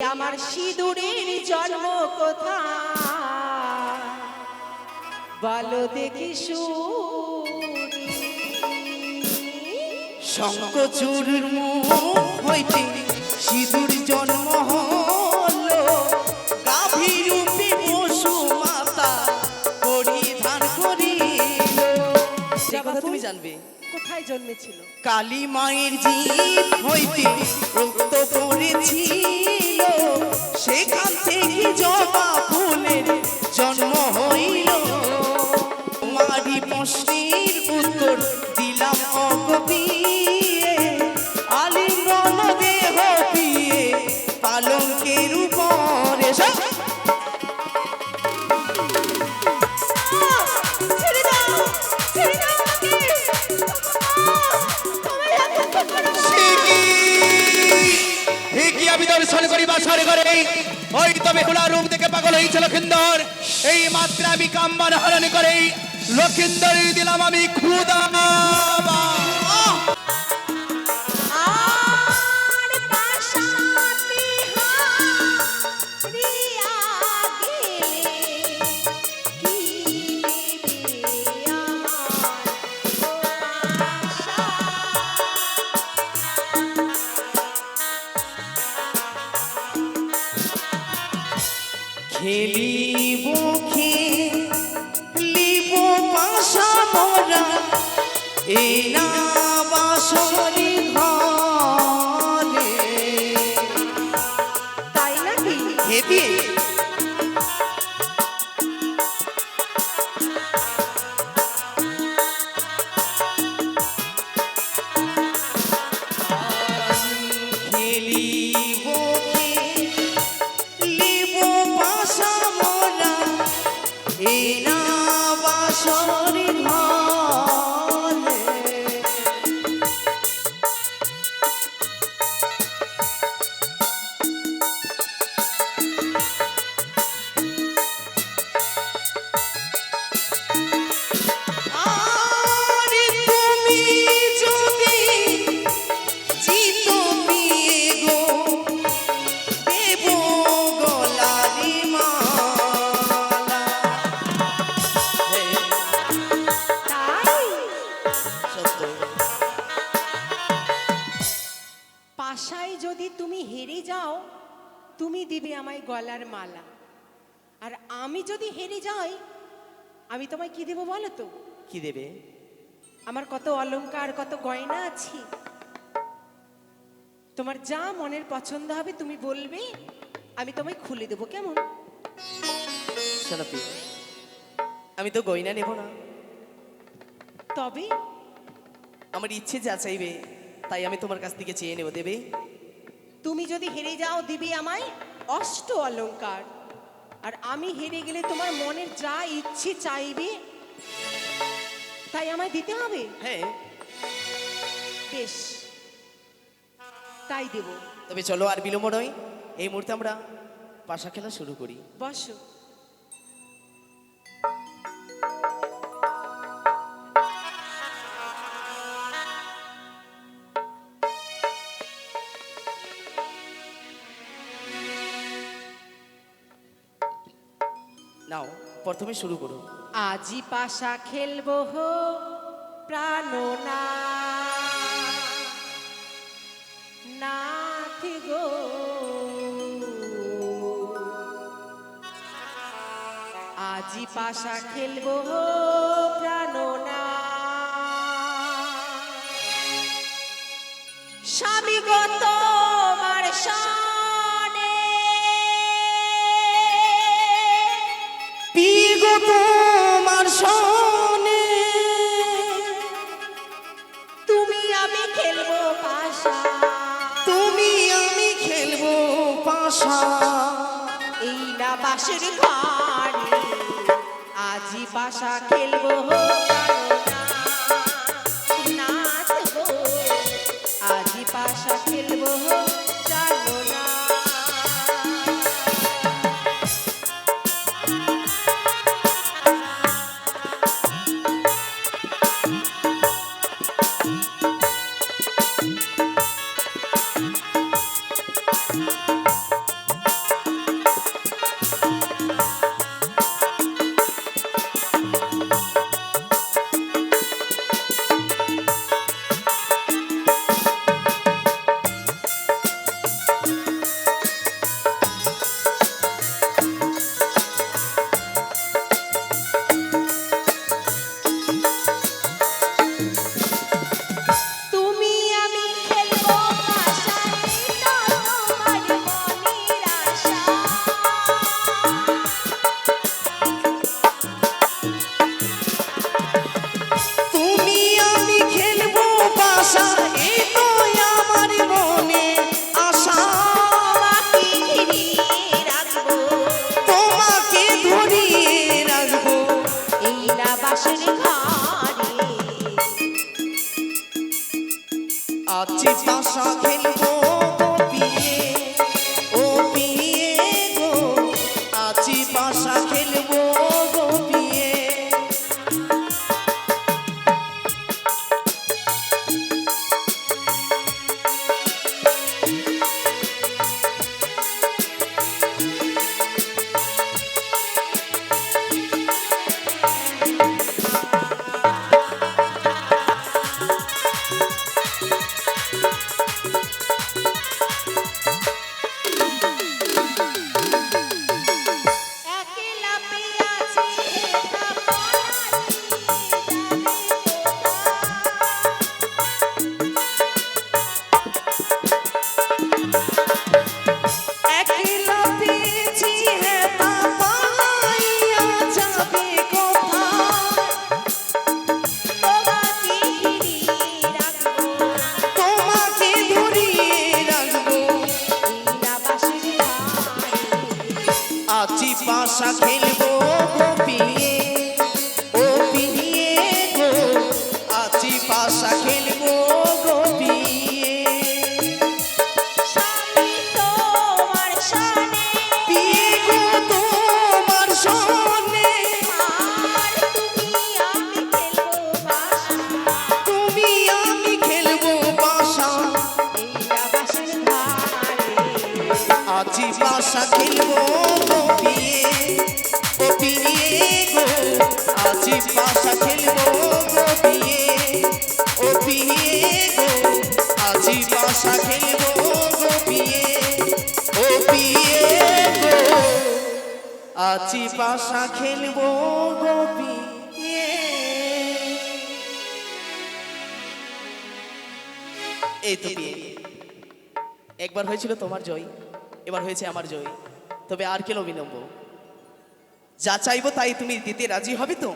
আমার সিঁদুরের জন্ম কোথা বলো দেখি শঙ্কচুর মুখ হইতে সিঁদুর জন্ম হলো কথা তুমি জানবে। কোথায় জন্মেছিল? কালী মায়ের জীব হইতে রক্ত পড়েছিল। সেখান থেকে জবা ফুলের জন্ম হইল। মারি প্রশ্নের উত্তর দিলাম অগপিয়ে ওই তবে হুলা রূপ দেখে পাগল হয়েছে লক্ষিন্দর এই মাত্র আমি কাম্বার হরণ করে লক্ষিন্দর দিলাম আমি খুদা বাসরি গলার মালা। আর আমি যদি হেরে যাই আমি তোমায় কি দেবো বলো তো? কি দেবে? আমার কত অলংকার কত গয়না আছে। তোমার যা মনের পছন্দ হবে তুমি বলবে আমি তোমায় খুলে দেবো কেমন? আমি তো গয়না নেব না। তবে? আমার ইচ্ছে যা চাইবে তাই আমি তোমার কাছ থেকে চেয়ে নেব দেবে? তুমি যদি হেরে যাও দিবে আমায়? অষ্ট অলঙ্কার। আর আমি হেরে গেলে তোমার মনের যা ইচ্ছে চাইবে তাই আমায় দিতে হবে? হ্যাঁ। বেশ তাই দেব। তবে চলো আর বিলম্ব নয় এই মুহূর্তে আমরা পাশা খেলা শুরু করি। বসো। প্রথমে শুরু করো। আজি পাশা খেলব হো প্রাণনা নাথ গো। আজি পাশা খেলব হো প্রাণনা স্বামী পাশা এই না বাসের ঘরে আজি বাসা খেলব নাচবো আজি বাসা খেলব আছি খেলব ও পিয়ে গো। পাশা খেলব এই তো বিয়ে একবার হয়েছিল তোমার জয় এবার হয়েছে আমার জয় তবে আর কেন বিলম্ব? যা চাইব তাই তুমি দিতে রাজি হবে তো?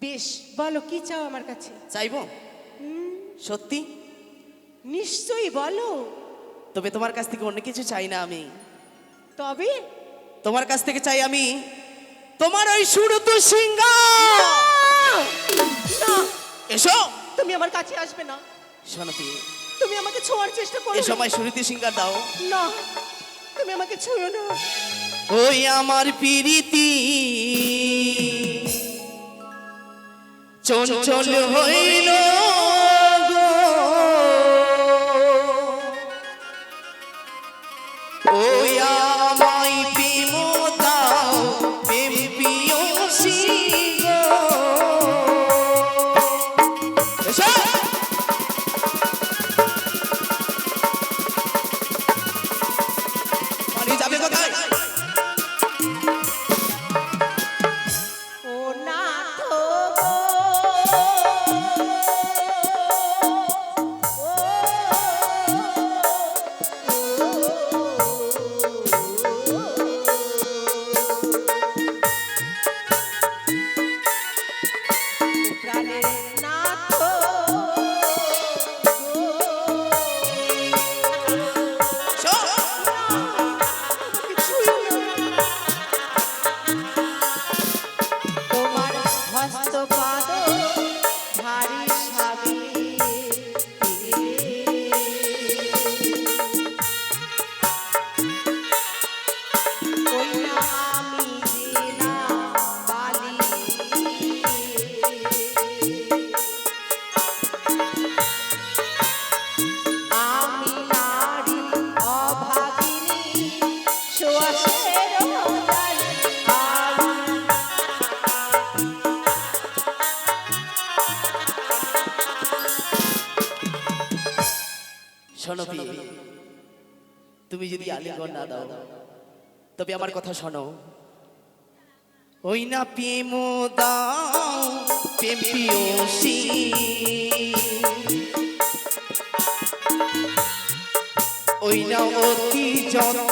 বেশ বলো কি চাও আমার কাছে? চাইব? সত্যি? নিশ্চয়ই বলো। তবে তোমার কাছ থেকে অন্য কিছু চাই না আমি। তবে? তোমার কাছ থেকে চাই আমি তোমার ওই সুরত সিংহা। এসো। তুমি আমার কাছে আসবে না। শোনো পিয়ে তুমি আমাকে ছোঁয়ার চেষ্টা করো। এ সময় সুরতি সিংহার দাও। না তুমি আমাকে ছুঁয়ো না। ওই আমার পিরিতি। চঞ্চল হইল। পালিয়ে তবে আমার কথা শোনো। ওই না প্রেম দাও প্রেম ওই না অতি যত্ন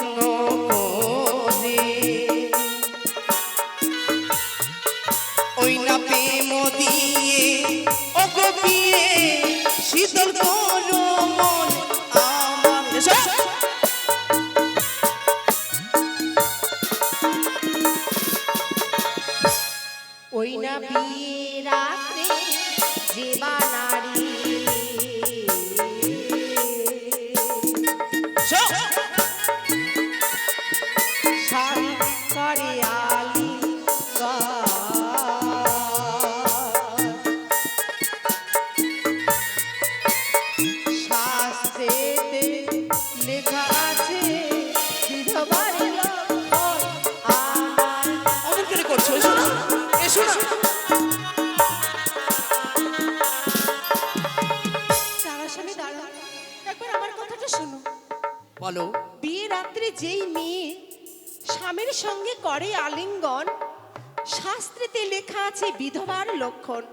লক্ষণ।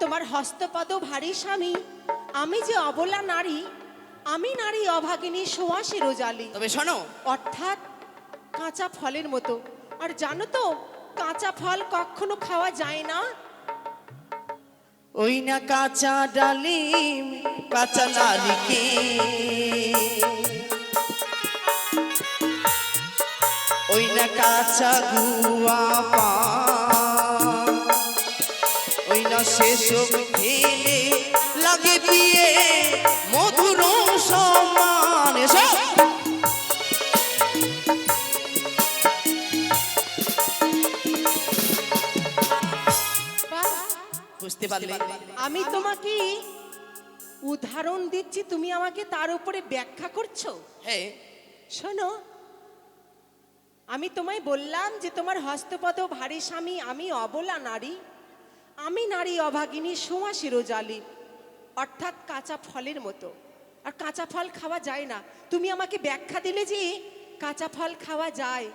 তোমার হস্তপদ ভারী স্বামী। আমি যে অবলা নারী আমি নারী অভাগিনী সোয়াশি রোজালি তবে শোনো। অর্থাৎ কাঁচা ফলের মতো। আর জানো তো কাঁচা ফল কখনো খাওয়া যায় না? ওই না কাঁচা ডালিম কাঁচা নারিকে কাঁচা গুয়া পান। সেসব খেলে লাগে বিয়ে মধুর সমান। বুঝতে পারলে? আমি তোমাকে উদাহরণ দিচ্ছি তুমি আমাকে তার উপরে ব্যাখ্যা করছ। হ্যাঁ। শোনো আমি তোমায় বললাম যে তোমার হস্তপদ ভারী স্বামী আমি অবলা নারী। আমি নারী অভাগিনী সোমা শিরোজালি। অর্থাৎ কাঁচা ফলের মতো। আর কাঁচা ফল খাওয়া যায় না। তুমি আমাকে ব্যাখ্যা দিলে যে কাঁচা ফল খাওয়া যায়।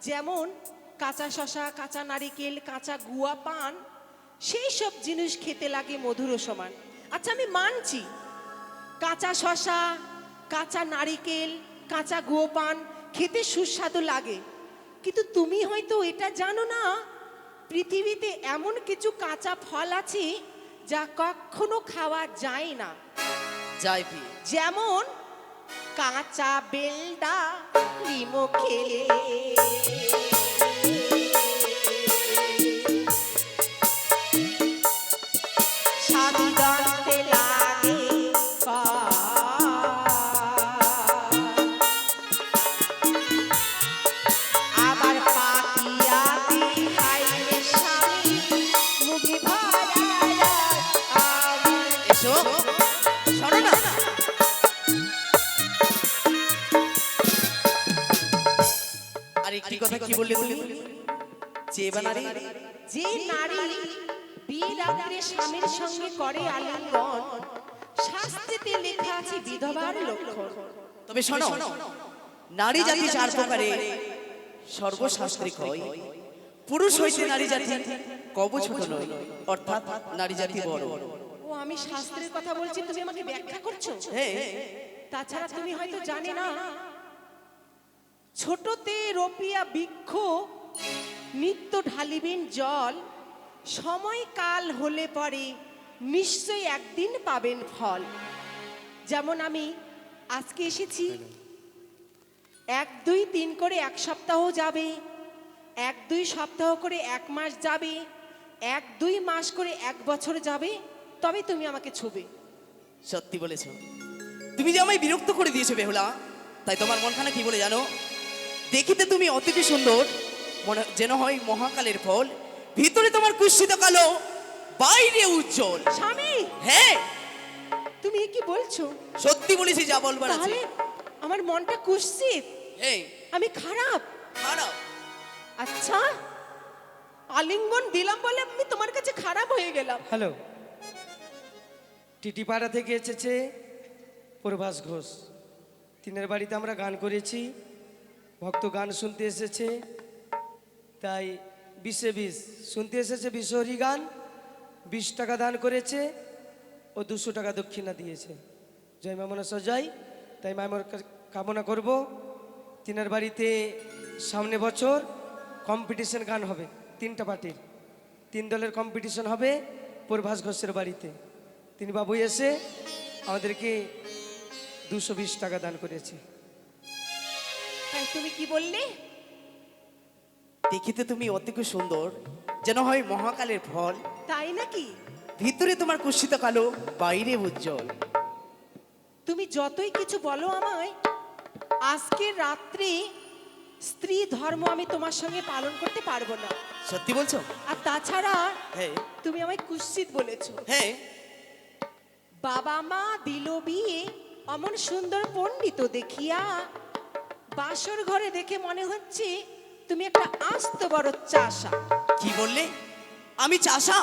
যেমন কাঁচা শশা, কাঁচা নারিকেল, কাঁচা গুয়া, পান, সেই সব জিনিস খেতে লাগে মধুর সমান। আচ্ছা আমি মানছি। কাঁচা শশা, কাঁচা নারিকেল, কাঁচা গোপান খেতে সুস্বাদু লাগে। কিন্তু তুমি হয়তো এটা জানো না পৃথিবীতে এমন কিছু কাঁচা ফল আছে যা কখনো খাওয়া যায় না। যাই পি যেমন কাঁচা বেলডা লিমো খেলে। কি বললে তুমি? যে বানারে যে নারী বিয়ে রাত্রে স্বামীর সঙ্গে করে আলিঙ্গন শাস্ত্রেতে লেখা আছে বিধবার লক্ষণ। তবে শোনো নারী জাতি চার প্রকারে সর্বশাস্ত্রিক হয়। পুরুষ হইতে নারী জাতি কব ছোট নয় অর্থাৎ নারী জাতি বড়। ও আমি শাস্ত্রের কথা বলছি তুমি আমাকে ব্যাখ্যা করছ? হ্যাঁ। তাছাড়া তুমি হয়তো জানে না ছোটতে রপিয়া বৃক্ষ নিত্য ঢালিবেন জল সময় কাল হলে পরে নিশ্চয়ই একদিন পাবেন ফল। যেমন আমি আজকে এসেছি। এক, দুই, তিন করে এক সপ্তাহ যাবে, এক, দুই সপ্তাহ করে এক মাস যাবে, এক, দুই মাস করে এক বছর যাবে, তবে তুমি আমাকে ছুবে। সত্যি বলেছ। তুমি যে আমায় বিরক্ত করে দিয়েছ বেহুলা, তাই তোমার মনখানা কি বলে জানো? দেখিতে তুমি অতিথি সুন্দর। মনে যেন হয় মহাকালের ফল। ভিতরে তোমার কুৎসিত কালো বাইরে উজ্জ্বল। স্বামী! হ্যাঁ। তুমি কি বলছো? সত্যি বলেছি যা বলবার আছে। আমার মনটা কুৎসিত হ্যাঁ আমি খারাপ। খারাপ। আচ্ছা। আলিঙ্গন দিলাম বলে আমি তোমার কাছে খারাপ হয়ে গেলাম। হ্যালো। টিটিপাড়া থেকে এসেছে প্রভাস ঘোষ। তিনের বাড়িতে আমরা গান করেছি। ভক্ত গান শুনতে এসেছে। তাই বিশে বিশ, শুনতে এসেছে বিশ্বহরি গান। বিশ টাকা দান করেছে ও দুশো টাকা দক্ষিণা দিয়েছে। জয় মামনা সজয় তাই মামার কামনা করব। তিনার বাড়িতে সামনে বছর কম্পিটিশন গান হবে, তিনটা পার্টির। তিন দলের কম্পিটিশন হবে প্রভাস ঘোষের বাড়িতে। তিনি বাবু এসে আমাদেরকে দুশো টাকা দান করেছে। তুমি কি বললে? দেখিতে তুমি অতি সুন্দর যেন হয় মহাকালের ফল। তাই নাকি? ভিতরে তোমার কুৎসিত কালো বাইরে উজ্জ্বল। তুমি যতই কিছু বলো আমায় আজকের রাত্রে স্ত্রী ধর্ম আমি তোমার সঙ্গে পালন করতে পারব না। সত্যি বলছো? আর তাছাড়া হ্যাঁ। তুমি আমায় কুৎসিত বলেছ। হ্যাঁ। বাবা মা দিল বিয়ে অমন সুন্দর পণ্ডিত দেখিয়া বাসর ঘরে দেখে মনে হচ্ছে তুমি একটা আস্ত বড় চাষা। কি বললে? আমি চাষা?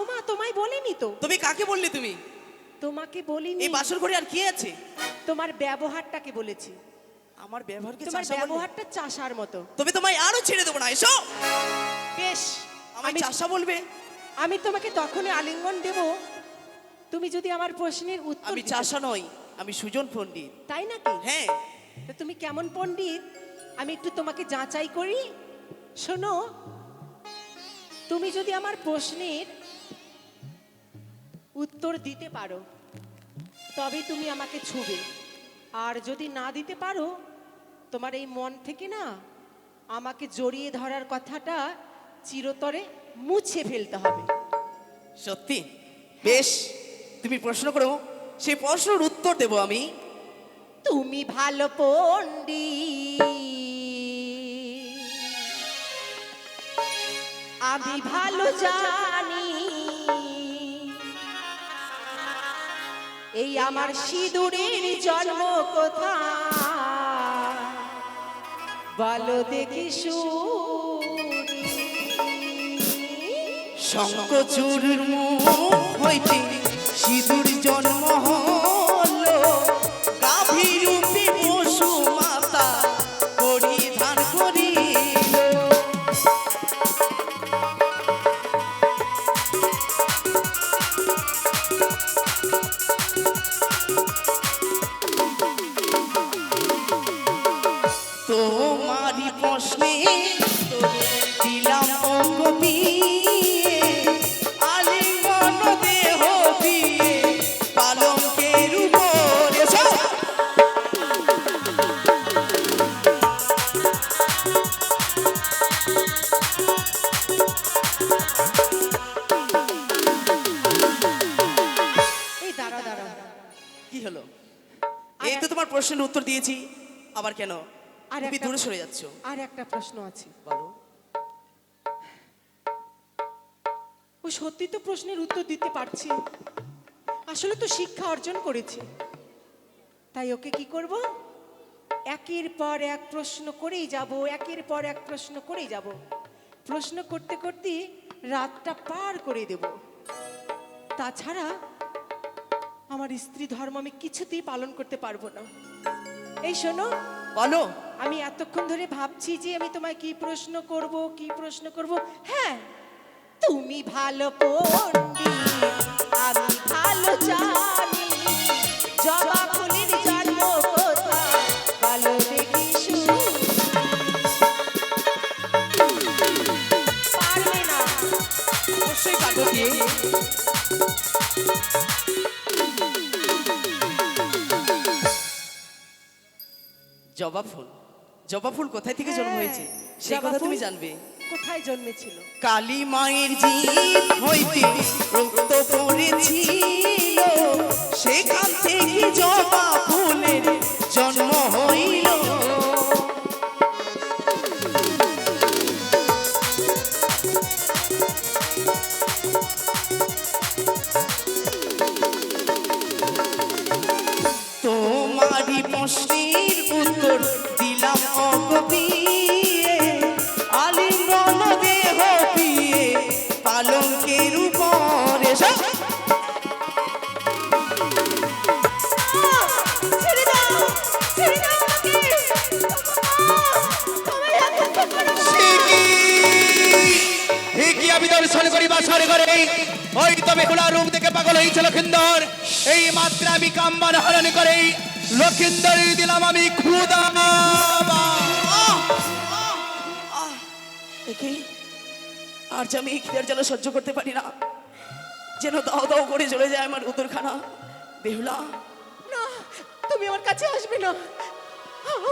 ওমা তোমায় বলিনি তো। তুমি কাকে বললে তুমি? তোমাকে বলিনি। এই বাসর ঘরে আর কি আছে? তোমার ব্যবহারটাকে বলেছি। আমার ব্যবহারকে তোমার ব্যবহারটা চাষার মতো। তবে তোমায় আরও ছেড়ে দেবো না এসো। বেশ আমায় আমি চাষা বলবে? আমি তোমাকে তখনই আলিঙ্গন দেব। তুমি যদি আমার প্রশ্নের উত্তর আমি চাষা নই আমি সুজন পণ্ডিত। তাই নাকি? হ্যাঁ। তা তুমি কেমন পণ্ডিত? আমি একটু তোমাকে যাচাই করি। শোনো, তুমি যদি আমার প্রশ্নের উত্তর দিতে পারো, তবে তুমি আমাকে ছুবে। আর যদি না দিতে পারো, তোমার এই মন থেকে না আমাকে জড়িয়ে ধরার কথাটা চিরতরে মুছে ফেলতে হবে। সত্যি? বেশ, তুমি প্রশ্ন করো। সেই প্রশ্নের উত্তর দেবো আমি। তুমি ভালো পন্ডি আমি ভালো জানি। এই আমার সিঁদুরের জন্ম কোথা বলো দেখি শঙ্কচুর হইতে সিঁদুর জন্ম তোমারই প্রশ্নে দিলাম অঙ্গ দিয়ে। আলিঙ্গন দেহ দিয়ে পালঙ্কের উপরে এই দাঁড়া দাঁড়া। কি হলো? এই তো তোমার প্রশ্নের উত্তর দিয়েছি। আবার কেন? আর তুমি দূরে সরে যাচ্ছ। আর একটা প্রশ্ন আছে। বলো। ও সত্যি তো প্রশ্নের উত্তর দিতে পারছি। আসলে তো শিক্ষা অর্জন করেছে। তাই ওকে কি করব? একের পর এক প্রশ্ন করেই যাব একের পর এক প্রশ্ন করেই যাব। প্রশ্ন করতে করতে রাতটা পার করে দেব। তাছাড়া আমার স্ত্রী ধর্ম আমি কিছুতেই পালন করতে পারব না। এই শোনো বলো। আমি এতক্ষণ ধরে ভাবছি যে আমি তোমায় কি প্রশ্ন করব, কি প্রশ্ন করব। হ্যাঁ তুমি ভালো পণ্ডিত, আমি ভালো জানি জবা ফুল। জবা ফুল কোথায় থেকে জন্ম হয়েছে? সে কথা তুমি জানবে। কোথায় জন্মেছিল? কালী মায়ের জীব হইতে রক্ত পড়েছিল। সেখান থেকে জবা ফুলের জন্ম হইল। খোলা রূপ দেখে পাগল হয়েছে লক্ষিন্দর এই মাত্রা আমি কাম্বার হরণ করে লক্ষিন্দর দিলাম আমি খুদা দেখি আর যে আমি খিদের জ্বালা সহ্য করতে পারি না যেন দাও দাও করে চলে যায় আমার উদরখানা। বেহুলা না তুমি আমার কাছে আসবে না।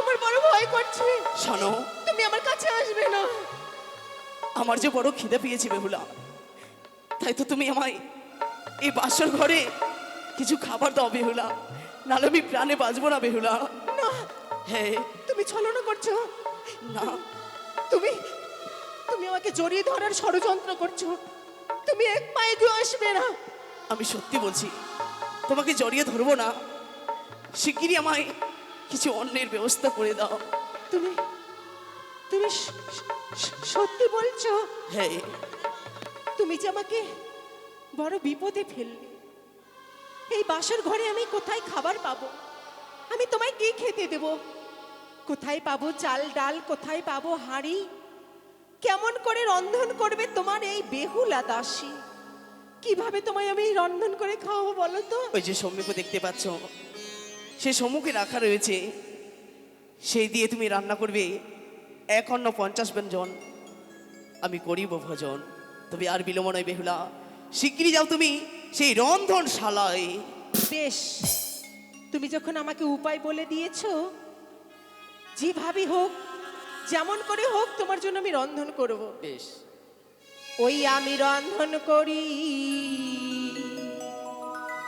আমার বড় ভয় করছে। শোনো। তুমি আমার কাছে আসবে না। আমার যে বড় খিদে পেয়েছি বেহুলা তাই তো তুমি আমায় এই বাসর ঘরে কিছু খাবার দাও বেহুলা। নাহলে আমি প্রাণে বাঁচবো না বেহুলা। না। হ্যাঁ তুমি ছলনা করছ। না। তুমি তুমি আমাকে জড়িয়ে ধরার ষড়যন্ত্র করছ। তুমি এক পায়ে গিয়ে আসবে না। আমি সত্যি বলছি তোমাকে জড়িয়ে ধরবো না। শিগগিরই আমায় কিছু অন্যের ব্যবস্থা করে দাও। তুমি তুমি সত্যি বলছো? হ্যাঁ তুমি যে আমাকে বড় বিপদে ফেললে। এই বাসর ঘরে আমি কোথায় খাবার পাবো? আমি তোমায় কি খেতে দেব? কোথায় পাবো চাল ডাল? কোথায় পাবো হাঁড়ি? কেমন করে রন্ধন করবে তোমার এই বেহুলা দাসী? কীভাবে তোমায় আমি রন্ধন করে খাওয়াবো বলো তো? ওই যে সম্মুখে দেখতে পাচ্ছ, সে সম্মুখে রাখা রয়েছে। সেই দিয়ে তুমি রান্না করবে এক অন্ন পঞ্চাশ ব্যঞ্জন। আমি করিব ভোজন। তবে আর বিলম্ব নয় বেহুলা। শিগগিরই যাও তুমি সেই রন্ধনশালায়। বেশ তুমি যখন আমাকে উপায় বলে দিয়েছ যেভাবে হোক যেমন করে হোক তোমার জন্য আমি রন্ধন করব। বেশ। ওই আমি রন্ধন করি।